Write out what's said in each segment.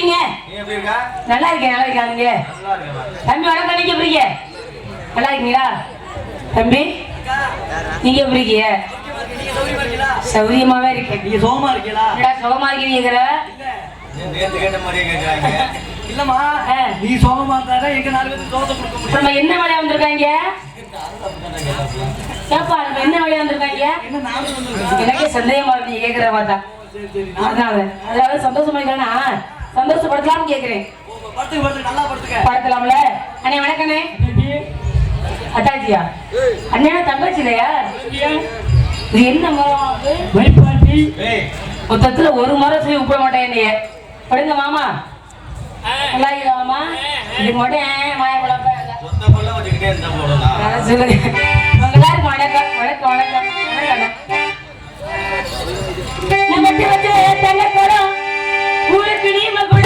இருக்கீங்க? நீ எப்படி இருக்கா? நல்லா இருக்கேன் நல்லா இருக்கேன் நீங்க தம்பி வணக்கம். நீங்க எப்படி இருக்கீங்க? நல்லா இருக்கீங்களா? தம்பி நீங்க எப்படி இருக்கீங்க? சௌரியமாவே இருக்கேன் நீங்க சோகமா இருக்கீங்களா? சுகமா இருக்கீங்கிற நேற்று கேட்ட மாதிரியே கேட்குறாங்க இல்லம்மா ஆ. நீ சோகமா இருந்தா எங்க நாலு பேருக்கு சோகத்தை கொடுக்க முடியும்? நம்ம என்ன வேலையா வந்திருக்காங்க ஏப்பா நம்ம என்ன வேலையா வந்திருக்காங்க எனக்கே சந்தேகமா இருக்கு சரி சரி அதனால அதாவது சந்தோஷமா இருக்கா சந்தோஷப்படுத்தலாம்னு கேக்குறேன். படுத்துக்க படுத்து நல்லா படுத்துக்க படுத்தலாம்ல அண்ணே வணக்கண்ணே. அட்டாச்சியா? அண்ணா தங்கச்சி இல்லையா? இது என்ன மரம்? வைப்பாட்டி மொத்தத்துல ஒரு மரம் சொல்லி விட மாட்டேன் என்னைய. படுங்க மாமா. நல்லா இருக்கா மாமா? இது மட்டும் போடலாம் அதான் சொல்லுங்க. எல்லாருக்கும் வணக்கம். வணக்கம் வணக்கம். வணக்கம் தங்க குடம் ಬಿಳಿ ಮಗಳು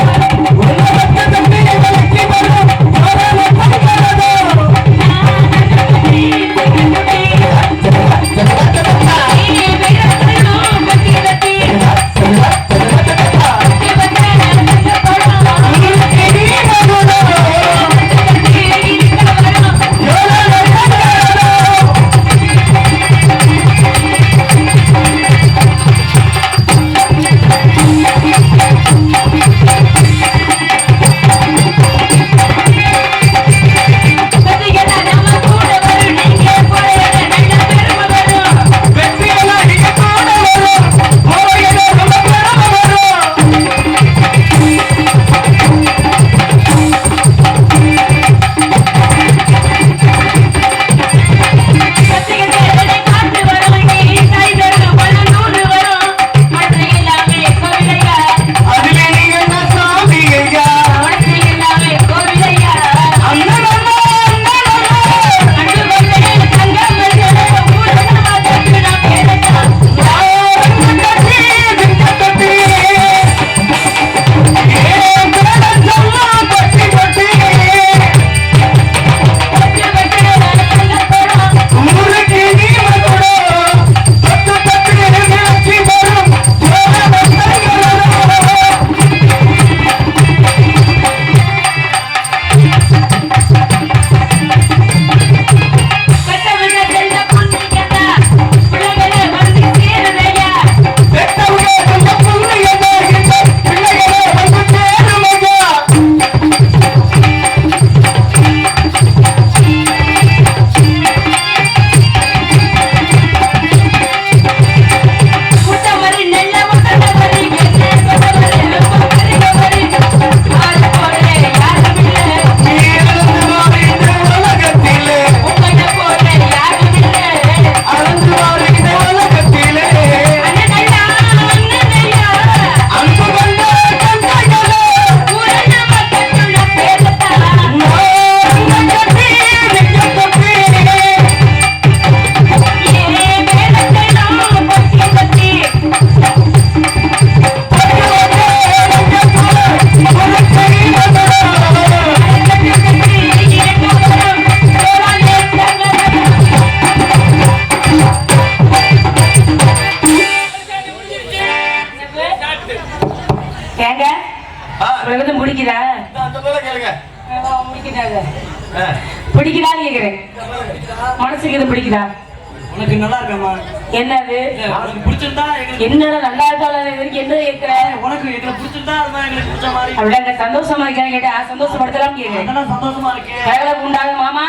என்னடா நல்லா இருக்காளா இதுக்கு என்ன கேக்குற? உனக்கு எங்களை பிடிச்சிருந்தா அதுதான் எங்களுக்கு பிடிச்ச மாதிரி. அப்படியே அங்க சந்தோஷமா இருக்கேன்னு கேட்டா சந்தோஷப்படுத்தலாம் கேக்குறேன் அதெல்லாம் சந்தோஷமா இருக்கேன் வேலை உண்டாக மாமா.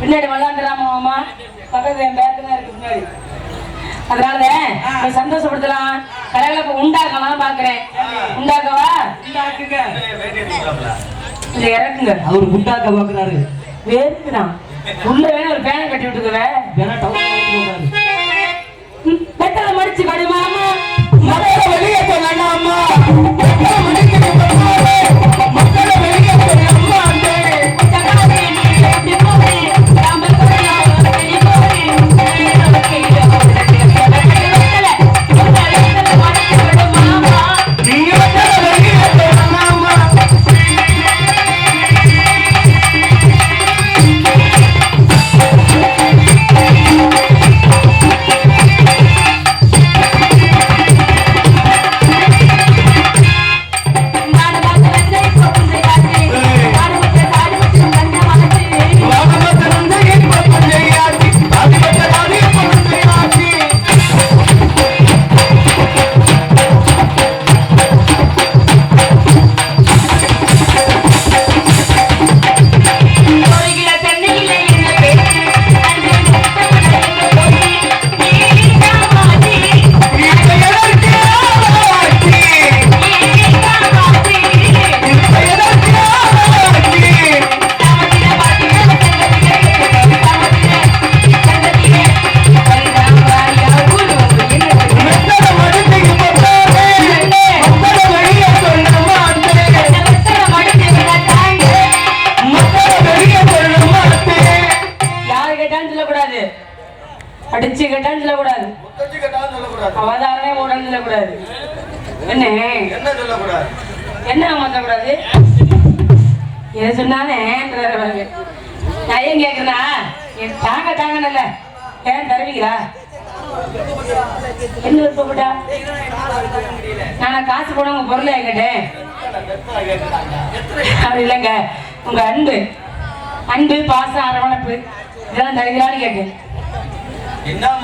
பின்னாடி விளாண்டுலாமா மாமா. பக்கத்துல என் பேக்கு தான் இருக்கு அதனால சந்தோஷப்படுத்தலாம். கலகலப்பு உண்டாக்கலாம் பாக்குறேன். உண்டாக்கவா? இங்க இறக்குங்க. அவர் உண்டாக்க பாக்குறாரு வேறுக்குதான் உள்ள வேணும் ஒரு பேனை கட்டி விட்டுக்குவே. வேணா டவுன் போறாரு পারে தாங்கன்னு ஏன் தருவீங்களா? என்ன விருப்பப்பட்டா நான் காசு போட உங்க பொருளை கேட்டேன் அப்படி இல்லைங்க. உங்க அன்பு. அன்பு பாசம் அரவணைப்பு. இதெல்லாம் தருவீங்களான்னு கேட்டேன்.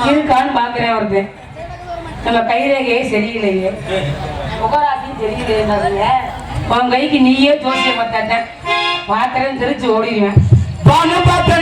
இருக்கான்னு பாக்குறேன் ஒருத்தன் நம்ம கைரேகையே சரியில்லையே. முகராசியும் சரியில்லையே உன் கைக்கு நீயே தோசிய பார்த்தாட்ட பாக்குறேன் தெரிச்சு ஓடிடுவேன். வானம் பார்த்த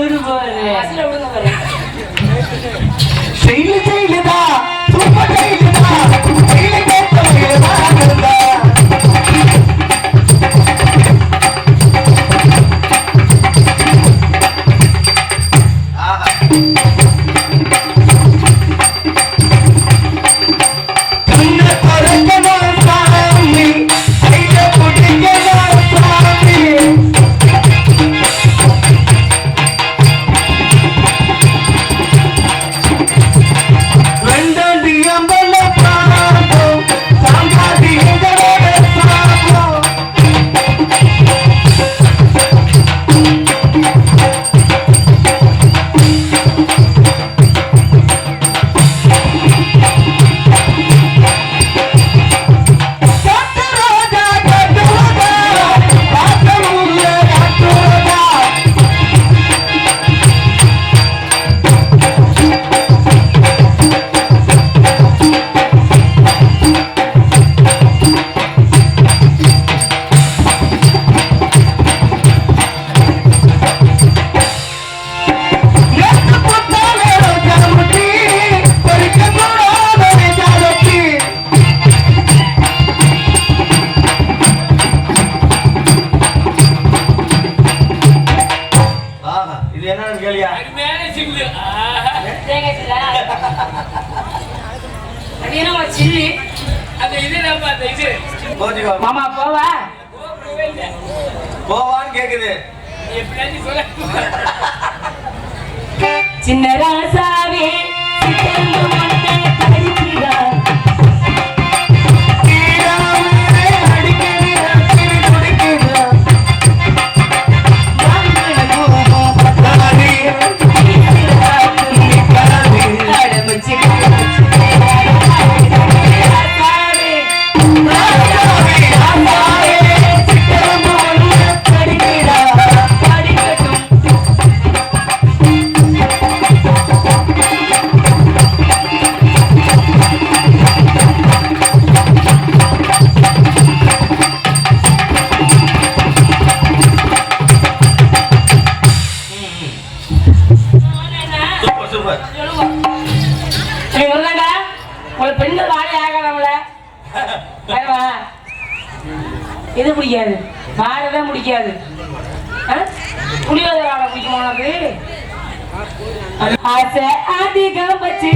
விடு பாரு செயலு செயலு அது என்ன சில்லி அந்த இது நம்ம அந்த இது மாமா போவா? போவான்னு கேக்குது. சின்ன ராசாவே சூப்பர் நீ வரலாண்டா உங்களை பெண்கள் வாழை ஆகாதவங்கள வரவா இது பிடிக்காது. வாழதான் பிடிக்காது. ஆ? புளியோதரை வாழை பிடிக்குமா உனக்கு? ஆசை அதிகம் வச்சு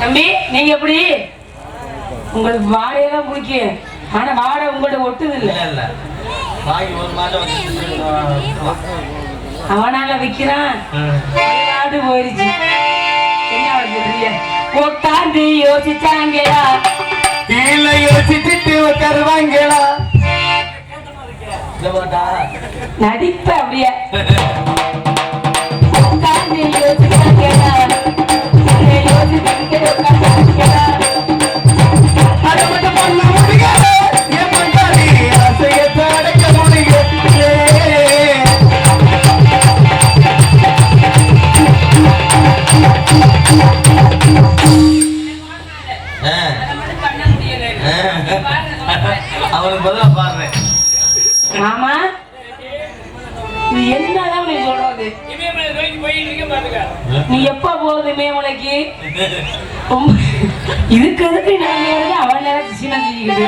தம்பி நீங்க எப்படி? உங்களுக்கு வாடையெல்லாம் பிடிக்கும் ஆனா வாடை உங்கள்ட்ட ஒட்டுது இல்ல இல்ல. வாங்கி ஒரு மாதம் வந்து அவனால விக்கிறான். நாடு போயிருச்சு. என்ன சொல்றீங்க கீழே யோசிச்சுட்டு உட்காருவாங்களா அடைக்க முடியல அவனுக்கு பதிலா பாடுறேன் மாமா இது என்னதான் நீ சொல்றது நீ எப்ப போகுது மேமலைக்கு ரொம்ப- இதுக்கு எதுக்கு வருது அவன் நேரம் சின்ன தூக்கிக்கிட்டு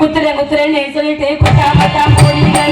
குத்துறேன் குத்துறேன்னு சொல்லிட்டு குத்தாம தான் போறீங்களே